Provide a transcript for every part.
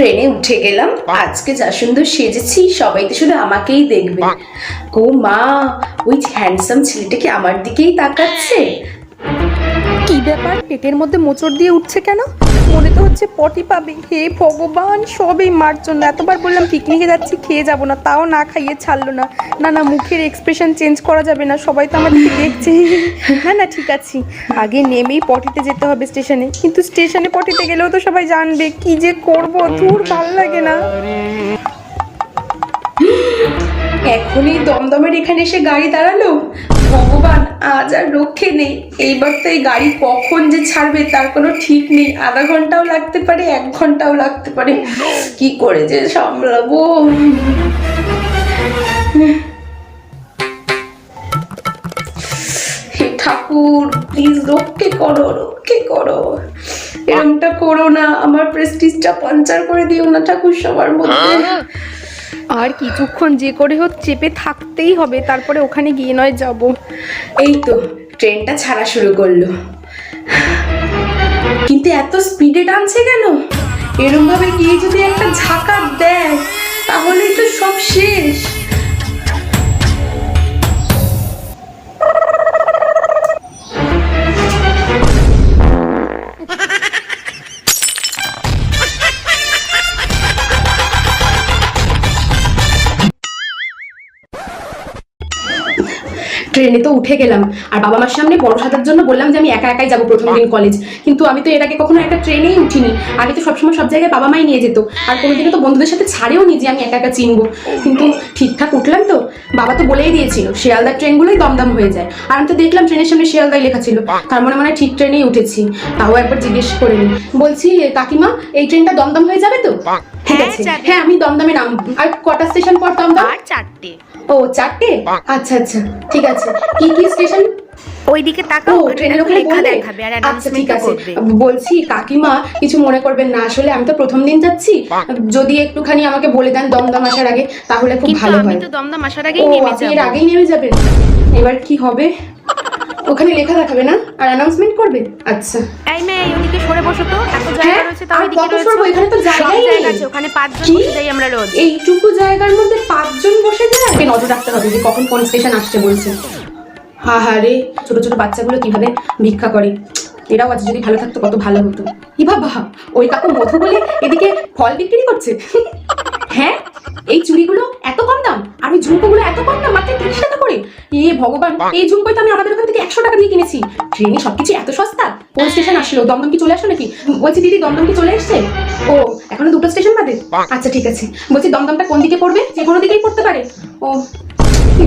ট্রেনে উঠে গেলাম। আজকে যা সুন্দর সেজেছি, সবাই তো শুধু আমাকেই দেখবে। গো মা, ওই হ্যান্ডসাম ছেলেটা কি আমার দিকেই তাকাচ্ছে? কি ব্যাপার? পেটের মধ্যে মোচড় দিয়ে উঠছে কেন? মনে তো হচ্ছে পটি পাবে। হে ভগবান, সবই মার জন্য। এতবার বললাম পিকনিকে যাচ্ছি, খেয়ে যাব না। তাও না খাইয়ে ছাড়লো না। না না, মুখের এক্সপ্রেশন চেঞ্জ করা যাবে না। সবাই তো আমার দেখছে। না না, ঠিক আছে। আগে নেমেই পটিতে যেতে হবে স্টেশনে। কিন্তু স্টেশনে পটিতে গেলেও তো সবাই জানবে। কি যে করব? দূর ভালো লাগে না। এখনই দমদমের এখানে এসে গাড়ি দাঁড়াল? ভগবান আজ আর রক্ষে নেই। এইবার তো এই গাড়ি কখন যে ছাড়বে তার কোনো ঠিক নেই। আধা ঘন্টাও লাগতে পারে এক ঘন্টাও লাগতে পারে। কি করে যে সামলাবো? ঠাকুর প্লিজ রক্ষে করো রক্ষে করো। এরমটা করো না। আমার প্রেস্টিজটা পাঞ্চার করে দিও না ঠাকুর সবার মধ্যে। আর কিছুক্ষণ যে করে হোক চেপে থাকতেই হবে, তারপরে ওখানে গিয়ে নয় যাব। এই তো, ট্রেনটা ছাড়া শুরু করল। কিন্তু এত স্পিডে টানছে কেন? এরমভাবে গিয়ে যদি একটা ঝাঁকা দেয়, তাহলেই তো সব শেষ। ট্রেনে তো উঠে গেলাম। আর বাবা মার সামনে বড় সাজার জন্য বললাম যে আমি একা একাই যাব প্রথম দিন কলেজ কিন্তু আমি তো এর আগে কখনো একটা ট্রেনেই উঠিনি। আগে তো সবসময় সব জায়গায় বাবা মাই নিয়ে যেত। আর কোনোদিনও তো বন্ধুদের সাথে ছাড়েও নি যে আমি একা একা চিনবো। কিন্তু ঠিকঠাক উঠলাম তো। বাবা তো বলেই দিয়েছিল, শিয়ালদার ট্রেনগুলোই দমদম হয়ে যায়। আর আমি তো দেখলাম ট্রেনের সামনে শিয়ালদাই লেখা ছিল। তার মনে মনে হয় ঠিক ট্রেনেই উঠেছি। তাও একবার জিজ্ঞেস করে নি। বলছি, কাকিমা, এই ট্রেনটা দমদম হয়ে যাবে তো? ঠিক হ্যাঁ, আছে। হ্যাঁ আমি দমদমে নাম আর কটা স্টেশন পর দমদম? আর চারটে। ও চারটে? আচ্ছা আচ্ছা ঠিক আছে। কি কি স্টেশন? ওইদিকে তাকাও ট্রেনের ওখানে ওখানে লেখা দেখাবে আর আচ্ছা ঠিক আছে। বলছি কাকিমা কিছু মনে করবেন না। আসলে আমি তো প্রথম দিন যাচ্ছি। যদি একটুখানি আমাকে বলে দেন দমদম আসার আগে তাহলে খুব ভালো হয়। দমদম আসার আগেই নেমে এর আগেই নেমে যাবেন? এবার কি হবে? ওখানে লেখা দেখাবে না? আর অ্যানাউন্সমেন্ট করবে? আচ্ছা। এই মেয়ে ওদিকে সরে বসো তো? এত জায়গা হ্যাঁ, রয়েছে তাও এদিকে রয়েছে সরবো? এখানে তো জায়গাই জায়গা নেই। আছে ওখানে পাঁচজন? বসে যাই আমরা রোজ। এইটুকু জায়গার মধ্যে পাঁচজন বসে যায় আগে নজর রাখতে হবে যে কখন কোন স্টেশন আসছে বলছে। হা হা রে ছোট ছোট বাচ্চাগুলো কীভাবে ভিক্ষা করে? এরাও আজ যদি ভালো থাকতো কত ভালো হতো। ই বাবা ওই কাকু মধু বলে এদিকে ফল বিক্রি করছে? হ্যাঁ? এই চুড়িগুলো এত কম দাম? আর ওই ঝুমকোগুলো এত কম দাম? মাত্র তিরিশ টাকা করে? এ ভগবান এই ঝুমকোই তো আমি আমাদের ওখান থেকে একশো টাকা দিয়ে কিনেছি। ট্রেনে সবকিছু এত সস্তা? কোন স্টেশন আসলো? দমদম কি চলে আসলো নাকি? বলছি দিদি দমদম কি চলে এসছে? ও এখনও দুটো স্টেশন বাদে? আচ্ছা ঠিক আছে। বলছি দমদমটা কোন দিকে পড়বে? যে কোনো দিকেই পড়তে পারে। ও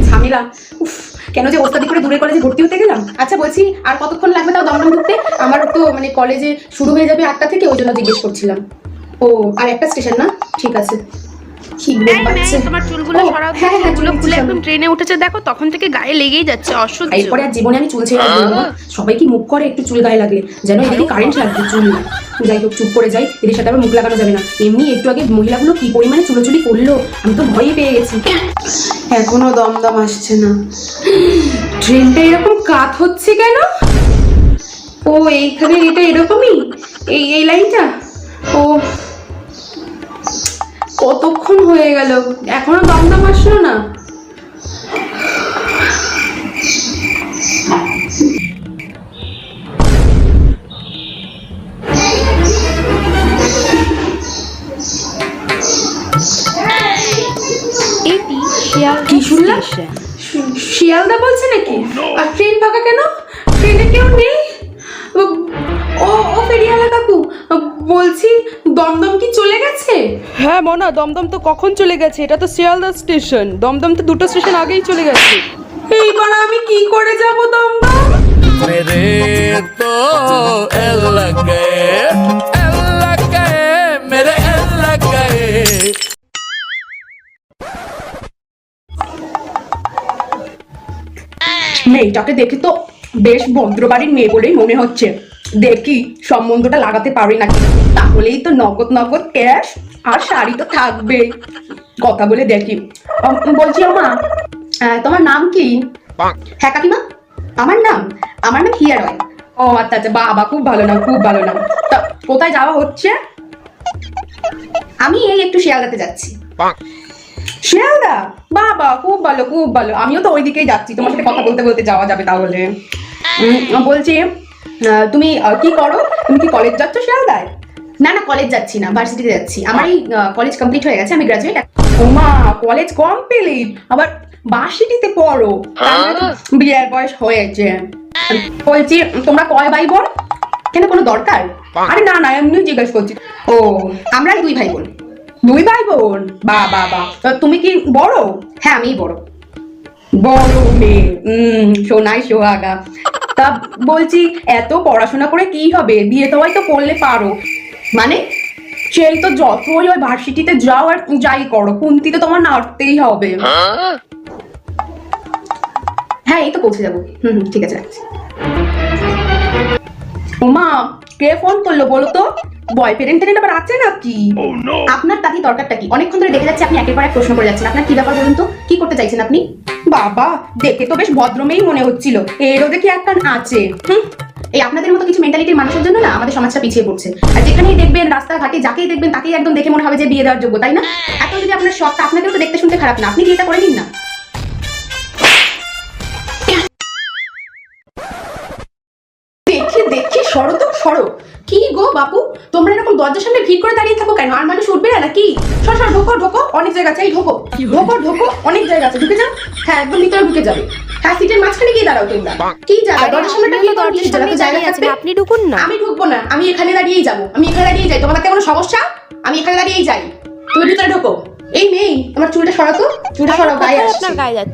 ঝামেলা। উফ কেন যে ওস্তাদি করে দূরে কলেজে ভর্তি হতে গেলাম? আচ্ছা বলছি আর কতক্ষণ লাগবে তাও দমদম ঢুকতে আমার তো মানে কলেজে শুরু হয়ে যাবে আটটা থেকে ওই জন্য জিজ্ঞেস করছিলাম। ও আর একটা স্টেশন না? ঠিক আছে। পাচ্ছে। তোমার চুলগুলো সরাও হ্যাঁ হ্যাঁ চুলগুলো চুলগুলো খুলে একদম ট্রেনে উঠেছে দেখো তখন থেকে গায়ে লেগেই যাচ্ছে অসহ্য। এরপরে আর জীবনে আমি চুল ছেড়ে আসব সবাই কি মুখ করে একটু চুল গায়ে লাগলে? যেন এদিকে কারেন্ট লাগবে চুল। যাই হোক চুপ করে যাই এদের সাথে আবার মুখ লাগানো যাবে না। এমনি একটু আগে মহিলাগুলো কি পরিমাণে চুলোচুলি করল আমি তো ভয়ই পেয়ে গেছি। এখনও দমদম আসছে না। ট্রেনটা এরকম কাত হচ্ছে কেন? ও এইখানে এটা এরকমই? এই এই লাইনটা ও কতক্ষণ হয়ে গেল? এখনও দমদম আসলো না? এটি শিয়ালদা কি শুনলাম? শিয়ালদা বলছে নাকি? আর ট্রেন ফাঁকা কেন? ট্রেনে কেউ নেই? ও ও- ফেরিওয়ালা কাকু বলছি দমদম কি গেছে হ্যাঁ মনা দমদম তো কখন চলে গেছে? এটা তো শিয়ালদা স্টেশন। দমদম তো দুটো স্টেশন আগেই চলে গেছে। এই আমি কি করে যাব দমদম? মেরে তো এল লাগে এল লাগে এল লাগে মেয়েটাকে দেখে তো বেশ ভদ্র বাড়ির মেয়ে বলেই মনে হচ্ছে। দেখি সম্বন্ধটা লাগাতে পারি নাকি? তাহলেই তো নগদ নগদ ক্যাশ আর শাড়ি তো থাকবে কথা বলে দেখি। বলছি আমা তোমার নাম কি? হ্যাঁ কাকিমা? আমার নাম? আমার নাম হিয়া রয় ও আচ্ছা আচ্ছা বাবা খুব ভালো নাম খুব ভালো নাম। তা কোথায় যাওয়া হচ্ছে? আমি এই একটু শিয়ালদাতে যাচ্ছি। শিয়ালদা? বাবা খুব ভালো খুব ভালো। আমিও তো ওইদিকেই যাচ্ছি। তোমার সাথে কথা বলতে বলতে যাওয়া যাবে তাহলে। বলছি তুমি কি করো? তুমি কি কলেজ যাচ্ছ? শিয়ালদায় না না কলেজ যাচ্ছি না ভার্সিটিতে যাচ্ছি। আমার এই কলেজ কমপ্লিট হয়ে গেছে আমি গ্রাজুয়েট ওমা কলেজ কমপ্লিট আবার ভার্সিটিতে পড়ো? তো বিয়ের বয়স হয়েছে। বলছি তোমরা কয় ভাই বোন? কেন কোনো দরকার? আরে না না এমনি জিজ্ঞেস করছি। ও আমরা দুই ভাই বোন। দুই ভাই বোন? বা বা বা। তা তুমি কি বড়? হ্যাঁ আমিই বড়। বড় মেয়ে উম সোনাই সোহাগা। তা বলছি এত পড়াশোনা করে কি হবে? বিয়ে তো হয়তো করলে পারো। মানে সেই তো যতই ওই ভার্সিটিতে যাও আর যাই করো কুন্তিতে তোমার নাড়তেই হবে। হ্যাঁ এই তো পৌঁছে যাব। হুম হুম ঠিক আছে রাখছি। মা কে ফোন করল বলো তো? বয়ফ্রেন্ড টেন্ট আবার আছে নাকি? আপনার তাকে দরকারটা কি? অনেকক্ষণ ধরে দেখে যাচ্ছে আপনি একের পর এক প্রশ্ন করে যাচ্ছেন। আপনার কি ব্যাপার বলুন তো? কি করতে চাইছেন আপনি? বাবা দেখে তো বেশ ভদ্রমেই মনে হচ্ছিল। এরও দেখি একটা আছে। এই আপনাদের মতো কিছু মেন্টালিটির মানুষের জন্য না আমাদের সমাজটা পিছিয়ে পড়ছে। আর যেখানেই দেখবেন রাস্তাঘাটে যাকেই দেখবেন তাকেই একদম দেখে মনে হবে যে বিয়ে দেওয়ার যোগ্য, তাই না? এত যদি আপনার শখ আপনাদেরও তো দেখতে শুনতে খারাপ না। আপনি বিয়েটা করে নিন না? সরো তো সরো। কি গো বাপু? তোমরা এরকম দরজার সামনে ভিড় করে দাঁড়িয়ে থাকো কেন? আর মানুষ উঠবে না নাকি? সর সর ঢোকো ঢোকো। অনেক জায়গা আছে এই ঢোকো। ঢোকো ঢোকো। অনেক জায়গা আছে ঢুকে যাও। হ্যাঁ একদম ভিতরে ঢুকে যাবে। হ্যাঁ সিটের মাঝখানে গিয়ে দাঁড়াও তোমরা। কি জায়গা দরজার সামনে দাঁড়িয়ে দরজার সামনে দাঁড়িয়ে আছেন আপনি ঢুকুন না। আমি ঢুকবো না। আমি এখানে দাঁড়িয়েই যাব। আমি এখানে দাঁড়িয়েই যাই। তোমার কোনো সমস্যা? আমি এখানে দাঁড়িয়েই যাই। তুমি ভিতরে ঢোকো। এই মেয়ে তোমার চুলটা সরাতো চুলটা সরাও গায়ে আসছে।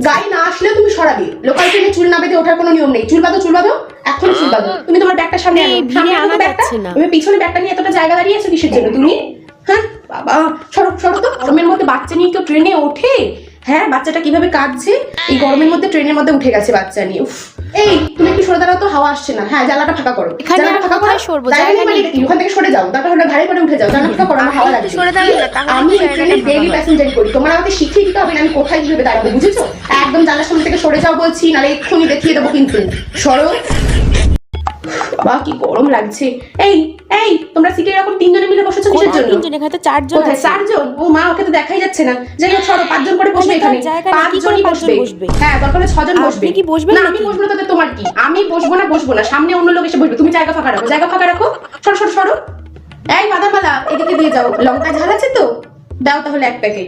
গায়ে না আসলেও তুমি সরাবে। লোকাল ট্রেনে চুল না বেঁধে ওঠার কোনো নিয়ম নেই। চুল বাঁধো চুল বাঁধো এখন চুল বাঁধো। তুমি তোমার ব্যাগটা সামনে আনো। সামনে আনো আনা ব্যাগটা? তুমি পিছনে ব্যাগটা নিয়ে এতটা জায়গা দাঁড়িয়ে আছো কিসের জন্য? তুমি? হ্যাঁ বাবা সরো সরো তো। গরমের মধ্যে বাচ্চা নিয়ে কেউ ট্রেনে ওঠে? হ্যাঁ বাচ্চাটা কীভাবে কাঁদছে? এই গরমের মধ্যে ট্রেনের মধ্যে উঠে গেছে বাচ্চা নিয়ে। উফ। এই তুমি একটু সরে দাঁড়াও তো হাওয়া আসছে না। হ্যাঁ জানলাটা ফাঁকা করো। জানলাটা ফাঁকা করো সরবো? মানে ওখান থেকে সরে যাও তারপর হলে ঘাড়ে করে উঠে যাও। জানলা ফাঁকা করো হাওয়া লাগে সরে আমি ট্রেনে ডেইলি। প্যাসেঞ্জারি করি। তোমার আমাকে শিখিয়ে দিতে হবে আমি কোথায় কীভাবে দাঁড়াবো বুঝেছ? একদম জানলার সামনে থেকে সরে যাও বলছি নালে এক্ষুনি দেখিয়ে দেবো কিন্তু। সরো। বা কি গরম লাগছে। এই এই তোমরা সিটে এরকম তিনজনে মিলে বসেছো কিসের জন্য? তিনজন? এখানে তো চারজন আছে। চারজন? ও মা ওকে তো দেখাই যাচ্ছে না। যাই হোক সরো পাঁচজন করে বসবে এখানে। পাঁচজনই বসবে? বসবে? হ্যাঁ দরকার হলে ছজন বসবে। কি বসবেন না আমি বসবো না তাতে তোমার কি? আমি বসবো না বসবো না। সামনে অন্য লোক এসে বসবে। তুমি জায়গা ফাঁকা রাখো জায়গা ফাঁকা রাখো। সরো সরো সরো। এই বাদামালা এদিকে দিয়ে যাও। লঙ্কা ঝাল আছে তো? দাও তাহলে এক প্যাকেট।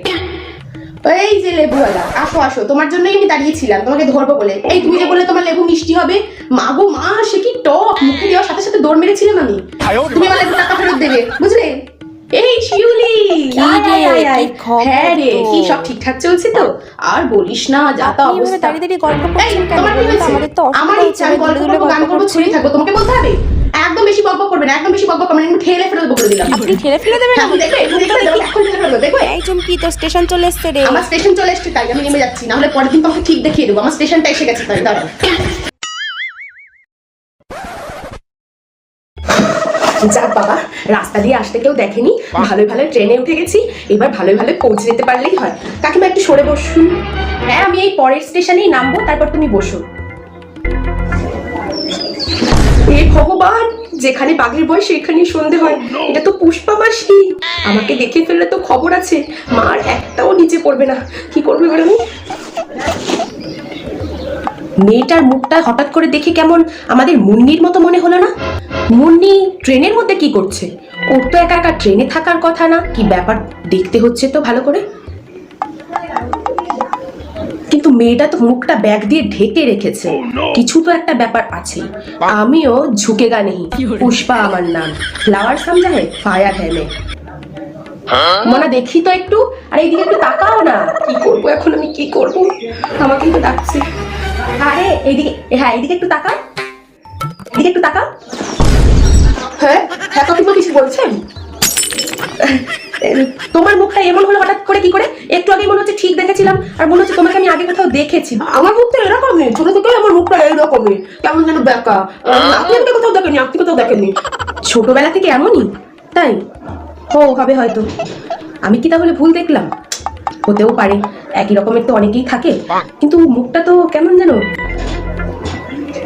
এই যে লেবুওয়ালা আসো আসো। তোমার জন্যই আমি দাঁড়িয়েছিলাম তোমাকে ধরবো বলে। এই তুমি যে বললে তোমার লেবু মিষ্টি হবে মা গো মা সে কি টক? মুখে দেওয়ার সাথে সাথে দৌড় মেরেছিলাম আমি। তুমি আমার লেবু টাকা ফেরত দেবে বুঝলে? এই শিউলি কি হ্যাঁ রে কি সব ঠিকঠাক চলছে তো? আর বলিস না যা তা অবস্থা। দাঁড়িয়ে দাঁড়িয়ে গল্প এই, তোমার কি হয়েছে? আমার ইচ্ছা আমি গল্প করব গান করব ছুরি থাকব তোমাকে বলতে হবে? একদম বেশি বকবক করবে না একদম বেশি বকবক করবে না আমি ঠেলে ফেলে দেবো করে দিলাম। আপনি ঠেলে ফেলে দেবেন দেখবে এই চুমকি তো স্টেশন চলে এসছে রে। আমার স্টেশন চলে এসছে তাই আমি নেমে যাচ্ছি না হলে পরের দিন তোমাকে ঠিক দেখিয়ে দেবো। আমার স্টেশনটা এসে গেছে তাই দাঁড়াও। যাক বাবা রাস্তা দিয়ে আসতে কেউ দেখেনি ভালোই ভালো ট্রেনে উঠে গেছি এবার ভালোই ভালো পৌঁছে যেতে পারলেই হয়। কাকিমা একটু সরে বসুন। হ্যাঁ আমি এই পরের স্টেশনেই নামবো তারপর তুমি বসো। এ ভগবান যেখানে বাঘের বয়স সেখানেই সন্ধে হয়। এটা তো পুষ্পা মাসি আমাকে দেখে ফেললে তো খবর আছে। মার একটাও নিচে পড়বে না। কি করবে এবার আমি মেয়েটার মুখটা হঠাৎ করে দেখে কেমন আমাদের মুন্নির মতো মনে হলো না? মুন্নি ট্রেনের মধ্যে কি করছে? ওর তো একা একা ট্রেনে থাকার কথা না। কি ব্যাপার? দেখতে হচ্ছে তো ভালো করে? কিন্তু মেয়েটা তো মুখটা ব্যাগ দিয়ে ঢেকে রেখেছে। কিছু তো একটা ব্যাপার আছে। আমিও ঝুঁকে গা নেই পুষ্পা আমার নাম। ফ্লাওয়ার সামজা হে ফায়ার হ্যাঁ মে দেখি তো একটু। আর এইদিকে একটু তাকাও না। কি করব এখন আমি? কি করব? আমাকে তো ডাকছে। আরে এইদিকে হ্যাঁ এইদিকে একটু তাকা এদিকে একটু তাকা হ্যাঁ হ্যাঁ কাকিমা কিছু বলছেন? তোমার মুখটা এমন হলো হঠাৎ করে কি করে? একটু আগে মনে হচ্ছে ঠিক দেখেছিলাম আর মনে হচ্ছে তোমাকে আমি আগে কোথাও দেখেছি। আমার মুখটা এরকমই ছোট থেকে আমার মুখটা এরকমই কেমন যেন বেকা। আপনি আমাকে কোথাও দেখেনি আপনি কোথাও দেখেননি। ছোটবেলা থেকে এমনই তাই? ও হবে হয়তো। আমি কি তাহলে ভুল দেখলাম? হতেও পারে একই রকমের তো অনেকেই থাকে। কিন্তু মুখটা তো কেমন যেন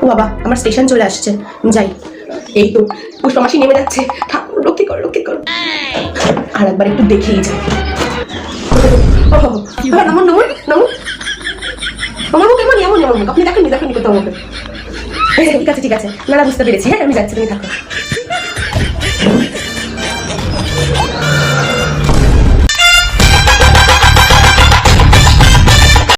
ও বাবা আমার স্টেশন চলে আসছে। যাই এই তো পুষ্পমাসি নেমে যাচ্ছে। রক্ষে কর রক্ষে কর। আর একবার একটু দেখেই যাই নমন নমন নমন। আমার মুখ এমন এমন মুখ আপনি দেখেননি দেখেননি কোথাও মুখে ঠিক আছে ঠিক আছে। না বুঝতে পেরেছি। হ্যাঁ আমি যাচ্ছি, তুমি থাকো।